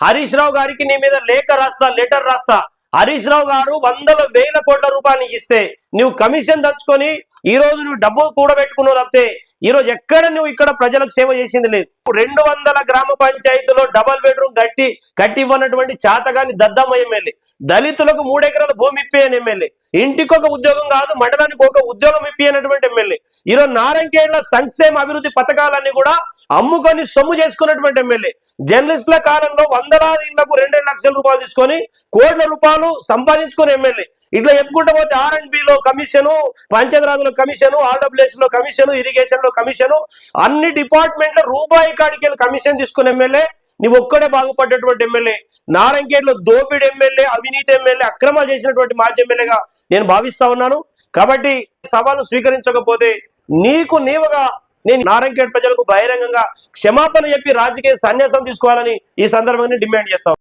హరీష్ రావు గారికి నీ మీద లేఖ రాస్తా లెటర్ రాస్తా. హరీష్ రావు గారు వందల వేల కోట్ల రూపాయలు ఇస్తే నువ్వు కమిషన్ దంచుకొని ఈ రోజు నువ్వు డబ్బులు కూడబెట్టుకున్నావు తప్పితే ఈ రోజు ఎక్కడ నువ్వు ఇక్కడ ప్రజలకు సేవ చేసింది లేదు. రెండు వందల గ్రామ పంచాయతీలో డబల్ బెడ్రూమ్ కట్టి కట్టి ఇవ్వనటువంటి చాతగాని దద్దమ్మ ఎమ్మెల్యే. దళితులకు మూడెకరాల భూమి ఇప్పేయని ఎమ్మెల్యే. ఇంటికి ఒక ఉద్యోగం కాదు మండలానికి ఒక ఉద్యోగం ఇప్పియనటువంటి ఎమ్మెల్యే. ఈరోజు నారాయణకేళ్ళ సంక్షేమ అభివృద్ధి పథకాలన్నీ కూడా అమ్ముకొని సొమ్ము చేసుకున్నటువంటి ఎమ్మెల్యే. జర్నలిస్టుల కాలంలో వందలాది ఇళ్ళకు రెండు లక్షల రూపాయలు తీసుకొని కోట్ల రూపాయలు సంపాదించుకుని ఎమ్మెల్యే. ఇట్లా చెప్పుకుంటూ పోతే ఆర్ అండ్ బిలో కమిషను పంచాయతీరాజులో కమిషను ఆర్డబ్ల్యూఎస్లో కమిషను ఇరిగేషన్లో కమిషను అన్ని డిపార్ట్మెంట్ల రూపాయి కాడికి వెళ్ళి కమిషన్ తీసుకున్న ఎమ్మెల్యే నువ్వు ఒక్కడే బాగుపడ్డటువంటి ఎమ్మెల్యే నారాయణఖేడ్లో దోపిడి ఎమ్మెల్యే అవినీతి ఎమ్మెల్యే అక్రమాలు చేసినటువంటి మాజీ ఎమ్మెల్యేగా నేను భావిస్తా ఉన్నాను. కాబట్టి సవాలు స్వీకరించకపోతే నీకు నీవుగా నేను నారాయణఖేడ్ ప్రజలకు బహిరంగంగా క్షమాపణ చెప్పి రాజకీయ సన్యాసం తీసుకోవాలని ఈ సందర్భంగా డిమాండ్ చేస్తాను